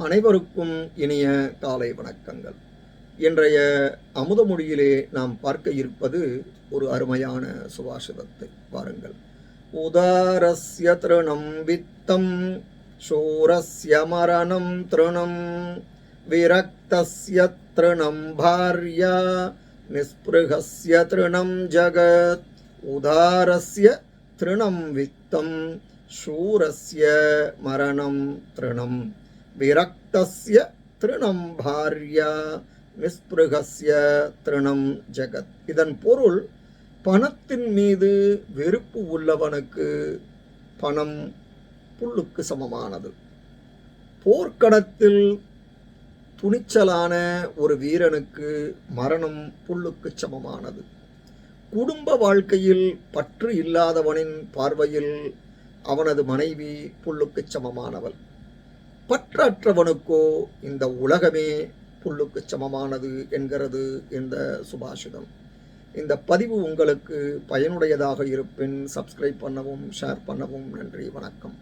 அனைவருக்கும் இனிய காலை வணக்கங்கள். இன்றைய அமுதமொழியிலே நாம் பார்க்க இருப்பது ஒரு அருமையான சுபாஷிதத்தை. பாருங்கள். உதாரஸ்ய திருணம் வித்தம் சூரஸ்ய மரணம் திருணம் விரக்தஸ்ய திருணம் பாரியா நிஸ்பிருகஸ்ய திருணம் ஜகத். உதாரஸ்ய திருணம் வித்தம் சூரஸ்ய மரணம் திருணம். விரக்தஸ்ய திருணம் பாரியா நிஸ்பிருகஸ்ய திருணம் ஜெகத் இதன் பொருள் பணத்தின் மீது வெறுப்பு உள்ளவனுக்கு பணம் புல்லுக்கு சமமானது. போர்க்கடத்தில் துணிச்சலான ஒரு வீரனுக்கு மரணம் புல்லுக்கு சமமானது. குடும்ப வாழ்க்கையில் பற்று இல்லாதவனின் பார்வையில் அவனது மனைவி புல்லுக்கு சமமானவள். பற்றற்றவனுக்கோ இந்த உலகமே புல்லுக்குச் சமமானது என்கிறது இந்த சுபாஷிதம். இந்த பதிவு உங்களுக்கு பயனுடையதாக இருப்பின் சப்ஸ்கிரைப் பண்ணவும் ஷேர் பண்ணவும் நன்றி வணக்கம்.